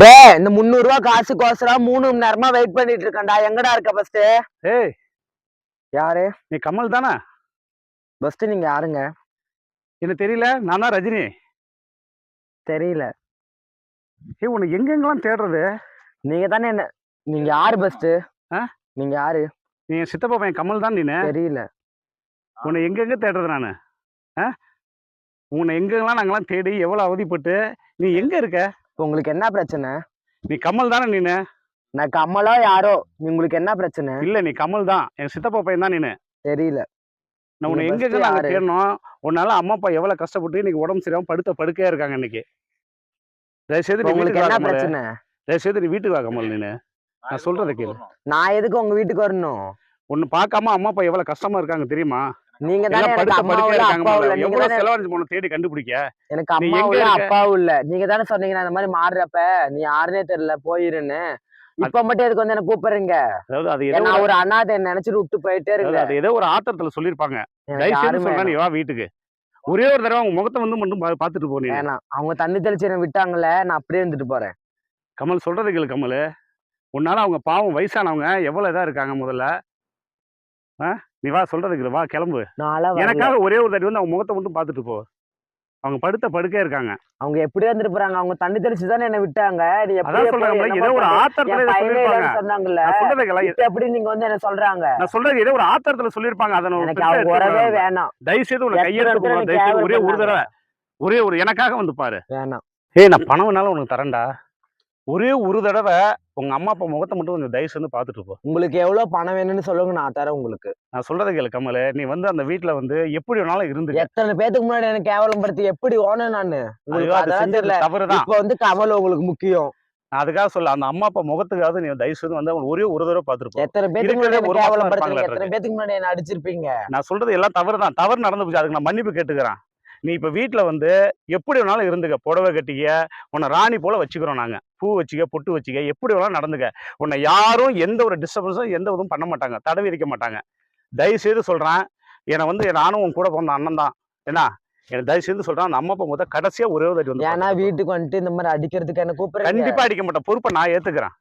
டே இந்த முந்நூறு ரூபா காசுக்கோசரம் மூணு மணி நேரமா வெயிட் பண்ணிட்டு இருக்கேன்டா. எங்கடா இருக்க ஃபர்ஸ்ட் ஏய். யாரு? நீ கமல் தானே? ஃபர்ஸ்ட் நீங்க யாருங்க? எனக்கு தெரியல? நான் தான் ரஜினி. தெரியல. ஏய் உன்னை எங்கெங்கெல்லாம் தேடுறது? நீங்க தானே என்ன நீங்க யாரு ஃபர்ஸ்ட் ஆ? நீங்க யாரு? நீ என் சித்தப்பா பையன் கமல் தான் நீனு? தெரியல. உன்னை எங்கெங்க தேடுறது நான்? ஆ? உன்னை எங்கெங்கெல்லாம் நாங்கெல்லாம் தேடி எவ்வளோ அவதிப்பட்டு நீ எங்க இருக்க? இப்ப உங்களுக்கு என்ன பிரச்சனை? நீ கமல் தானே நீனு? நான் கமலோ யாரோ? உங்களுக்கு என்ன பிரச்சனை? இல்ல நீ கமல் தான். என் சித்தப்பா பையன் தான் நீனு. தெரியல. நான் உன்னை first நாங்க? தேடணும். உன்னால அம்மா அப்பா எவ்வளவு கஷ்டப்பட்டு இன்னைக்கு உடம்பு சரியாம படுத்த படுக்கையா இருக்காங்க இன்னைக்கு. தயவுசெய்து நீ உங்களுக்கு வீட்டுக்கு வா என்ன பிரச்சனை? தயவுசெய்து நீ வீட்டுக்கு வா கமல் நீனு. நான் சொல்றதை கேளு. நான் எதுக்கு உங்க வீட்டுக்கு வரணும்? ஒன்னு பார்க்காம அம்மா அப்பா எவ்வளவு கஷ்டமா இருக்காங்க தெரியுமா? நீங்க தானே படுத்த படுக்கையா இருக்காங்க எவ்வளவு செலவழிச்சு போன தேடி கண்டுபிடிக்க? எனக்கு நீ அம்மா எங்க இல்ல இருக்க? அப்பாவும் இல்ல நீங்க தானே சொன்னீங்க இந்த மாதிரி மாறுறப்ப நீ யாருன்னே தெரியல போயிருன்னு. இப்ப மட்டும் எதுக்கு வந்து என்ன கூப்பிடுறீங்க? அதாவது அது ஏதோ ஒரு- அனாதை நினைச்சிட்டு விட்டு போயிட்டே இருங்க. அது ஏதோ ஒரு ஆத்திரத்துல சொல்லிருப்பாங்க வேணாம். வா வீட்டுக்கு. ஒரே ஒரு தடவை உங்க முகத்தை வந்து மட்டும் பாத்துட்டு போ நீ. வேணாம். அவங்க தண்ணி தெளிச்சு என்ன விட்டாங்கல்ல நான் அப்படியே இருந்துட்டு போறேன். கமல் சொல்றது கேளு கமல். உன்னால அவங்க பாவம் வயசானவங்க எவ்வளவு இதா இருக்காங்க முதல்ல. ஆ? நீ வா சொல்றது கேளு வா கிளம்பு. எனக்காக ஒரே ஒரு தடவை வந்து அவங்க முகத்தை மட்டும் பாத்துட்டு போ. அவங்க படுத்த படுக்கையா இருக்காங்க. அவங்க எப்படி வந்துட்டு போறாங்க? அவங்க தண்ணி தெளிச்சு தானே என்ன விட்டாங்க? நீ எப்படி அதான் சொல்றாங்க ஏதோ ஒரு? ஆத்திரத்துல சொன்னாங்கல்ல. எப்படி நீங்க வந்து என்ன சொல்றாங்க? நான் சொல்றது ஏதோ ஒரு ஆத்திரத்துல சொல்லிருப்பாங்க அதை நான் எனக்கு உறவே வேணாம். தயவு செய்து இடத்துல போடுறேன் எனக்கு தயவு செய்து ஒரே ஒரு. தடவை ஒரே ஒரு எனக்காக வந்து பாரு. வேணாம். ஏய் நான் பணம் வேணாலும் உனக்கு தரேன்டா. ஒரே ஒரு தடவை உங்க அம்மா அப்பா முகத்தை மட்டும் கொஞ்சம் தயவு செஞ்சு பார்த்துட்டு போ. உங்களுக்கு எவ்வளவு பணம் வேணும்னு சொல்லுங்க நான் தரேன் உங்களுக்கு. நான் சொல்றதை கேளு கமல். நீ வந்து அந்த வீட்ல வந்து எப்படி வேணாலும் இருந்து எத்தனை பேத்துக்கு முன்னாடி எனக்கு கேவலப்படுத்தி எப்படி ஓன நானு? தெரியல. தவறுதான். இப்ப வந்து கமல் உங்களுக்கு முக்கியம். நான் அதுக்காக சொல்ல அந்த அம்மா அப்பா முகத்துக்காவது நீ தயவு செய்து வந்து அவங்க ஒரே ஒரு தடவை பார்த்துட்டு போ. எத்தனை முன்னாடி ஒரு இருப்பாங்களா எத்தனை பேத்துக்கு முன்னாடி என்ன அடிச்சிருப்பீங்க? நான் சொல்றது எல்லாம் தவறு தான் தவறு நடந்து போச்சு. அதுக்கு நான் மன்னிப்பு கேட்டுக்கிறேன். நீ இப்ப வீட்ல வந்து எப்படி வேணாலும் இருந்துக்க. புடவை கட்டிக்க உன்னை ராணி போல வச்சுக்கிறோம் நாங்க. பூ வச்சுக்க பொட்டு வச்சுக்க எப்படி வேணாலும் நடந்துக்க. உன்னை யாரும் எந்த ஒரு டிஸ்டர்பன்ஸும் எந்த இதுவும் பண்ண மாட்டாங்க. தடவி இருக்க மாட்டாங்க. தயவு செய்து சொல்றேன். என்னை வந்து நானும் உன் கூட பிறந்த அண்ணன் தான். என்ன எனக்கு தயவு செய்து சொல்றேன். அந்த அம்மா அப்பா முத கடைசியா ஒரே ஒரு வந்து ஏன்னா. வீட்டுக்கு வந்துட்டு இந்த மாதிரி அடிக்கிறதுக்கு என்ன கூப்பிடுறீங்க? கண்டிப்பா அடிக்க மாட்டேன். பொறுப்பை நான் ஏத்துக்கிறேன்.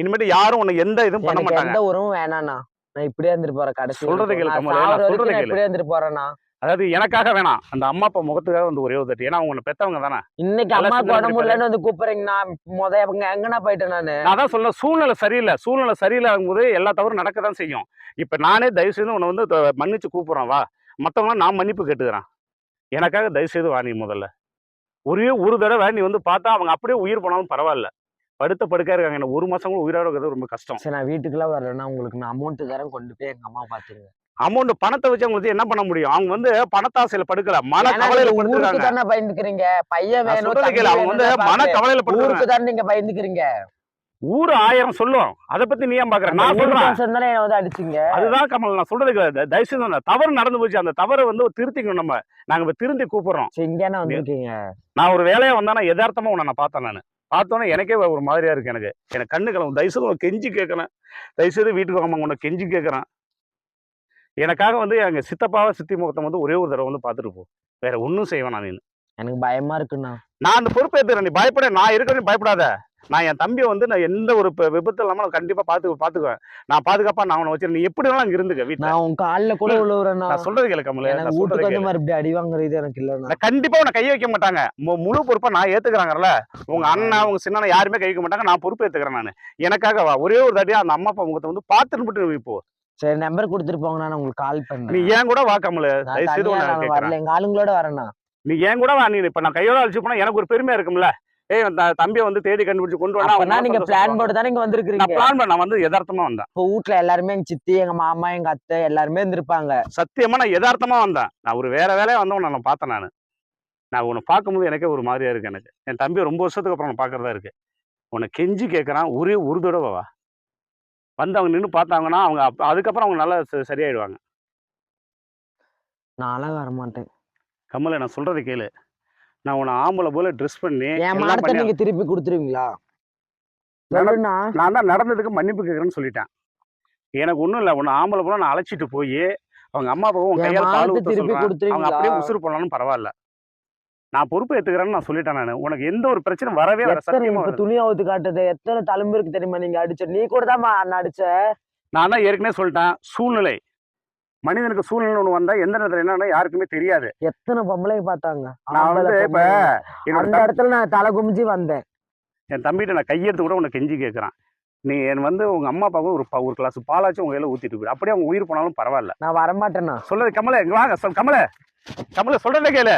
இனிமேட்டு யாரும் உன்னை எந்த இதுவும் பண்ண மாட்டாங்க எந்த உறவும் வேணாண்ணா நான் இப்படியே இருந்துட்டு போறேன் கடைசி சொல்றதை. கேளு சொல்றதை. இப்படியே இருந்துட்டு போறேன்னா அதாவது எனக்காக வேணாம். அந்த அம்மா அப்பா முகத்துக்காக வந்து ஒரே ஒரு தட்டு. ஏன்னா அவங்க பெத்தவங்க தானே? இன்னைக்கு செஞ்சு உடம்பு இல்லைன்னு வந்து கூப்பிடுறீங்கன்னா முத எங்க எங்கண்ணா போயிட்டேன் நானு? நான் தான் சொல்ல சூழ்நிலை சரியில்லை. சூழ்நிலை சரியில்லாகும் போது எல்லா தவறும் நடக்க தான் செய்யும். இப்ப நானே தயவு செய்து உன்னை வந்து மன்னிச்சு கூப்பிடுறேன் வா. மத்தவங்க நான் மன்னிப்பு கேட்டுக்கிறேன். எனக்காக தயவு செய்து வா நீ முதல்ல. ஒரே ஒரு தடவை நீ வந்து பார்த்தா அவங்க அப்படியே உயிர் போனாலும் பரவாயில்ல. படுத்த படுக்கா இருக்காங்க. என்ன ஒரு மாசம் கூட உயிரோட இருக்கிறது ரொம்ப கஷ்டம். சரி நான் வீட்டுக்குலாம் வரலன்னா உங்களுக்கு நான் அமௌண்ட் தரேன் கொண்டு போய் எங்க அம்மா பாத்துருங்க அமௌண்ட் பணத்தை வச்சு அவங்க என்ன பண்ண முடியும்? அவங்க வந்து பணத்தாசையில படுக்கல. மன கவலையில தானே பயந்துக்கிறீங்க? பையன் வேணும் அவங்க வந்து மன பாக்குறேன். கவலையில ஊருக்கு தானே நீங்க பயந்துக்கிறீங்க? ஊர் ஆயிரம் சொல்லுவோம் அதை பத்தி நீ ஏன் பாக்குற? அந்த நான் சொல்றேன். அடிச்சீங்க? அதுதான் கமல் நான் சொல்றது தயவு தவறு நடந்து போச்சு. அந்த தவறை வந்து திருத்திக்கணும் நம்ம. நாங்க இப்ப திருந்தி கூப்பிடுறோம். வந்திருக்கீங்க? நான் ஒரு வேலையா வந்தா நான் யதார்த்தமா உன்னை நான் பார்த்தேன் நான். பார்த்தோன்னே எனக்கே ஒரு மாதிரியா இருக்கு எனக்கு. எனக்கு கண்ணு கிளம்பு தயவு செய்து கெஞ்சி கேட்கறேன். தயவு செய்து வீட்டுக்கு வாங்க உன்னை கெஞ்சி கேட்கறேன். எனக்காக வந்து எங்க சித்தப்பாவை சித்தி முகத்தை வந்து ஒரே ஒரு தடவை வந்து பார்த்துட்டு போ. வேற ஒன்றும் செய்வேன் நான். எனக்கு பயமா இருக்குண்ணா. நான் அந்த பொறுப்பேற்றுறேன் நீ பயப்பட நான் இருக்கிறேன் பயப்படாத. நான் என் தம்பியை வந்து நான் எந்த ஒரு விபத்து இல்லாம நான் கண்டிப்பா பாத்து பாத்துக்குவேன். நான் பாதுகாப்பா நான் அவனை வச்சு நீ எப்படி வேணாலும் இருந்துக்க வீட்டுல நான் உன் கால்ல கூட விழுவுறேண்ணா. நான் சொல்றது கேளு கமலு. எனக்கு நான் சொல்றது வீட்டுக்கு வந்து மறுபடியும் அடி வாங்குறது எனக்கு இல்லைண்ணா. நான் கண்டிப்பா உன்னை கை வைக்க மாட்டாங்க. முழு பொறுப்பா நான் ஏத்துக்கிறாங்கல்ல உங்க அண்ணா உங்க சின்ன யாருமே கை வைக்க மாட்டாங்க. நான் பொறுப்பு ஏத்துக்கிறேன் நான். எனக்காக வா. ஒரே ஒரு தடியா அந்த அம்மா அப்பா முகத்தை வந்து பாத்துட்டு மட்டும் நீ போ. சரி நம்பர் கொடுத்துட்டு போங்க நான் உங்களுக்கு கால் நீ பண்ணேன் ஏன் கூட வா கமலு. நான் தயவு செய்து தனியா உன்னை நான் கேட்கறேன் வரல எங்க ஆளுங்களோட வரேண்ணா நீ ஏன் கூட வா நீ இப்ப நான் கையோட அழிச்சு போனா எனக்கு ஒரு பெருமையா இருக்கும்ல. ஏய் தம்பியை வந்து தேடி கண்டுபிடிச்சு கொண்டு வரா நீங்க பிளான் போட்டு தானே இங்க நான் வந்திருக்கீங்க பிளான் பண்ண வந்து யதார்த்தமா வந்தேன். இப்போ வீட்ல எல்லாருமே எங்க சித்தி எங்க மாமா எங்க அத்தை எல்லாருமே இருந்திருப்பாங்க. சத்தியமா நான் யதார்த்தமா வந்தேன். நான் ஒரு வேற வேலையா வந்தவன் நான் பார்த்தேன் நான். நான் உன்னை பார்க்கும்போது எனக்கே ஒரு மாதிரியா இருக்கு எனக்கு. என் தம்பி ரொம்ப வருஷத்துக்கு அப்புறம் நான் பார்க்கறதா இருக்கு. உன்னை கெஞ்சி கேட்கறான் ஒரே ஒரு தடவை வா. வந்து அவங்க நின்று பார்த்தாங்கன்னா அவங்க அதுக்கப்புறம் அவங்க நல்லா சரியாயிடுவாங்க. நான்லாம் வர மாட்டேன் கமல நான் சொல்றதை கேளு. நான் உன்னை ஆம்பளை போல ட்ரெஸ் பண்ணி என் நீங்க திருப்பி கொடுத்துருவீங்களா? நான் தான் நடந்ததுக்கு மன்னிப்பு கேட்கறேன்னு சொல்லிட்டேன். எனக்கு ஒன்றும் இல்லை. உன்னை ஆம்பளை போல நான் அழைச்சிட்டு போய் அவங்க அம்மா அப்பாவும் கையால் பால் திருப்பி சொல்றேன் அவங்க அப்படியே உசுறு போனாலும் பரவாயில்ல. நான் பொறுப்பு ஏத்துக்கிறேன்னு நான் சொல்லிட்டேன் நான். உனக்கு எந்த ஒரு பிரச்சனை வரவே வர சத்தியமா. துணி அவுத்து காட்டுது? எத்தனை தலைமுறை இருக்கு தெரியுமா நீங்க அடிச்ச? நீ கூட தான் அண்ணன் அடிச்ச. நான் தான் ஏற்கனவே சொல்லிட்டேன். சூழ்நிலை. மனிதனுக்கு சூழ்நிலை ஒண்ணு வந்தா எந்த நேரத்துல என்னன்னு யாருக்குமே தெரியாது. எத்தனை பொம்பளைங்க பார்த்தாங்க? நான் வந்து இப்ப பொம்பளை. அந்த இடத்துல நான் தலை குமிஞ்சு வந்தேன். என் தம்பிகிட்ட நான் கையெடுத்து கூட உனக்கு கெஞ்சி கேட்குறான் நீ என் வந்து உங்க அம்மா அப்பாவுக்கு ஒரு ஒரு கிளாஸ் பாலாச்சும் உங்க கையில ஊத்திட்டு போயிடு. அப்படியே அவங்க உயிர் போனாலும் பரவாயில்ல. நான் வரமாட்டேன்னா சொல்றது கமல வாங்க. சொல் கமல. கமல சொல்றத கேளு.